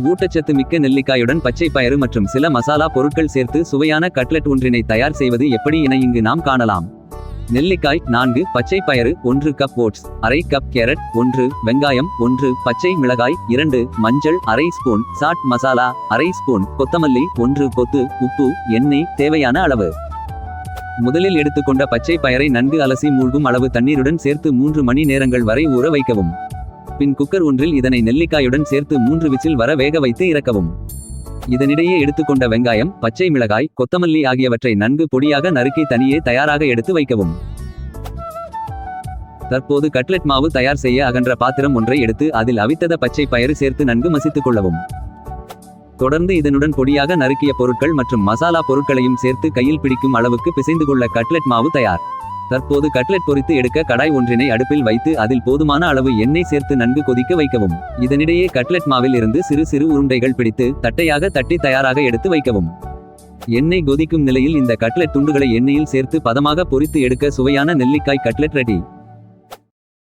ஊட்டச்சத்து மிக்க நெல்லிக்காயுடன் பச்சை பயறு மற்றும் சில மசாலா பொருட்கள் சேர்த்து சுவையான கட்லெட் ஒன்றினை தயார் செய்வது எப்படி என இங்கு நாம் காணலாம். நெல்லிக்காய் நான்கு பச்சை பயறு ஒன்று கப் ஓட்ஸ் அரை கப் கேரட் ஒன்று வெங்காயம் ஒன்று பச்சை மிளகாய் இரண்டு மஞ்சள் அரை ஸ்பூன் சாட் மசாலா அரை ஸ்பூன் கொத்தமல்லி ஒன்று கொத்து உப்பு எண்ணெய் தேவையான அளவு. முதலில் எடுத்துக்கொண்ட பச்சை பயரை நன்கு அலசி மூழ்கும் அளவு தண்ணீருடன் சேர்த்து மூன்று மணி நேரங்கள் வரை ஊற வைக்கவும். பின் குக்கர் ஒன்றில் இதனை நெல்லிக்காயுடன் சேர்த்து மூன்று விசில் வர வேக வைத்து இறக்கவும். இதனிடையே எடுத்துக்கொண்ட வெங்காயம் பச்சை மிளகாய் கொத்தமல்லி ஆகியவற்றை நன்கு பொடியாக நறுக்கி தனியே தயாராக எடுத்து வைக்கவும். தற்போது கட்லெட் மாவு தயார் செய்ய அகன்ற பாத்திரம் ஒன்றை எடுத்து அதில் அவித்தத பச்சை பயறு சேர்த்து நன்கு மசித்துக் கொள்ளவும். தொடர்ந்து இதனுடன் பொடியாக நறுக்கிய பொருட்கள் மற்றும் மசாலா பொருட்களையும் சேர்த்து கையில் பிடிக்கும் அளவுக்கு பிசைந்து கொள்ள கட்லெட் மாவு தயார். தற்போது கட்லெட் பொரித்து எடுக்க கடாய் ஒன்றினை அடுப்பில் வைத்து அதில் போதுமான அளவு எண்ணெய் சேர்த்து நன்கு கொதிக்க வைக்கவும். இதனிடையே கட்லெட் மாவில் இருந்து சிறு சிறு உருண்டைகள் பிடித்து தட்டையாக தட்டி தயாராக எடுத்து வைக்கவும். எண்ணெய் கொதிக்கும் நிலையில் இந்த கட்லெட் துண்டுகளை எண்ணெயில் சேர்த்து பதமாக பொரித்து எடுக்க சுவையான நெல்லிக்காய் கட்லெட் ரெடி